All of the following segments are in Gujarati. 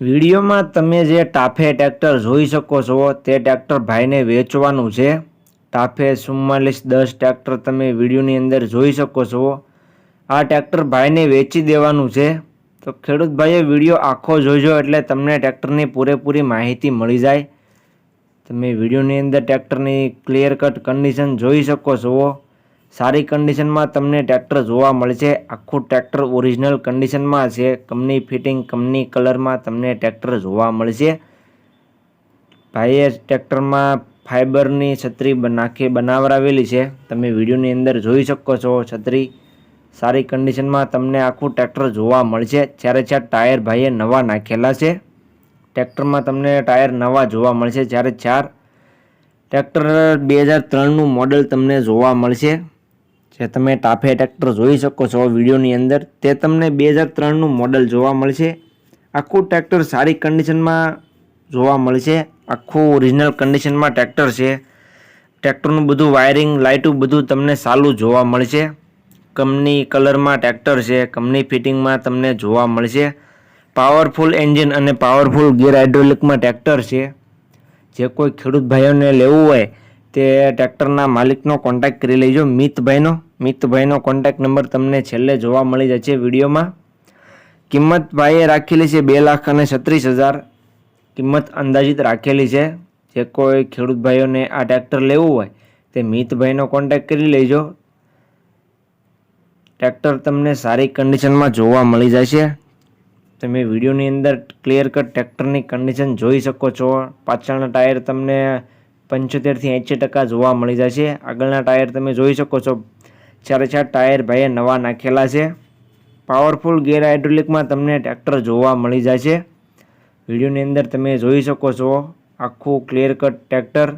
વિડીયોમાં તમે જે ટાફે ટ્રેક્ટર જોઈ શકો છો, તે ટ્રેક્ટર ભાઈને વેચવાનું છે. ટાફે ચુમ્માલીસ દસ ટ્રેક્ટર તમે વિડીયોની અંદર જોઈ શકો છો. આ ટ્રેક્ટર ભાઈને વેચી દેવાનું છે. તો ખેડૂત ભાઈએ વીડિયો આખો જોઈજો એટલે તમને ટ્રેક્ટરની પૂરેપૂરી માહિતી મળી જાય. તમે વિડીયોની અંદર ટ્રેક્ટરની ક્લિયર કટ કન્ડિશન જોઈ શકો છો. સારી કન્ડિશનમાં તમને ટ્રેક્ટર જોવા મળશે. આખું ટ્રેક્ટર ઓરિજિનલ કન્ડિશનમાં છે. કંપની ફિટિંગ કંપની કલરમાં તમને ટ્રેક્ટર જોવા મળશે. ભાઈએ ટ્રેક્ટરમાં ફાઇબરની છત્રી નાખી બનાવરાવેલી છે. તમે વિડીયોની અંદર જોઈ શકો છો. છત્રી સારી કન્ડિશનમાં તમને આખું ટ્રેક્ટર જોવા મળશે. જ્યારે ચાર ટાયર ભાઈએ નવા નાખેલા છે. ટ્રેક્ટરમાં તમને ટાયર નવા જોવા મળશે. જ્યારે ચાર ટ્રેક્ટર બે હજાર ત્રણનું મોડલ તમને જોવા મળશે. જે તમે ટાફે ટ્રેક્ટર જોઈ શકો છો વિડીયોની અંદર, તે તમને બે હજાર ત્રણનું મોડલ જોવા મળશે. આખું ટ્રેક્ટર સારી કન્ડિશનમાં જોવા મળશે. આખું ઓરિજિનલ કન્ડિશનમાં ટ્રેક્ટર છે. ટ્રેક્ટરનું બધું વાયરિંગ લાઇટું બધું તમને સારું જોવા મળશે. કંપની કલરમાં ટ્રેક્ટર છે કંપની ફિટિંગમાં તમને જોવા મળશે. પાવરફુલ એન્જિન અને પાવરફુલ ગિયર હાઇડ્રોલિકમાં ટ્રેક્ટર છે. જે કોઈ ખેડૂત ભાઈઓને લેવું હોય, તે ટ્રેક્ટરના માલિકનો કોન્ટેક્ટ કરી લેજો મિતભાઈનો મિતભાઈનો કોન્ટેક્ટ નંબર તમને છેલ્લે જોવા મળી જશે વિડીયોમાં. કિંમત ભાઈએ રાખેલી છે બે લાખ અને છત્રીસ હજાર. કિંમત અંદાજિત રાખેલી છે. જે કોઈ ખેડૂત ભાઈઓને આ ટ્રેક્ટર લેવું હોય, તે મિતભાઈનો કોન્ટેક્ટ કરી લેજો. ટ્રેક્ટર તમને સારી કન્ડિશનમાં જોવા મળી જશે તમે વિડીયોની અંદર ક્લિયર કટ ટ્રેક્ટરની કન્ડિશન જોઈ શકો છો. પાછળના ટાયર તમને પંચોતેરથી એંશી ટકા જોવા મળી જશે આગળના ટાયર તમે જોઈ શકો છો. ચારે ચાર ટાયર ભાઈએ નવા નાખેલા છે. પાવરફુલ ગેર હાઇડ્રોલિકમાં તમને ટ્રેક્ટર જોવા મળી જાય છે વિડીયોની અંદર તમે જોઈ શકો છો, આખું ક્લિયર કટ ટ્રેક્ટર.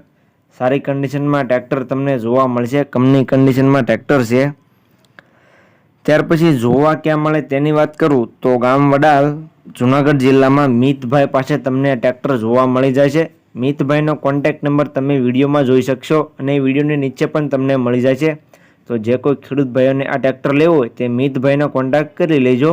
સારી કન્ડિશનમાં ટ્રેક્ટર તમને જોવા મળશે કંપની કન્ડિશનમાં ટ્રેક્ટર છે. ત્યાર પછી જોવા ક્યાં મળે તેની વાત કરું તો ગામ વડાલ, જુનાગઢ જિલ્લામાં મિતભાઈ પાસે તમને ટ્રેક્ટર જોવા મળી જાય છે મિતભાઈનો કોન્ટેક્ટ નંબર તમે વિડીયોમાં જોઈ શકશો અને વિડીયોની નીચે પણ તમને મળી જાય છે તો જે કોઈ ખેડૂત ભાઈઓને આ ટ્રેક્ટર લેવો હોય તે મિતભાઈનો કોન્ટેક્ટ કરી લેજો.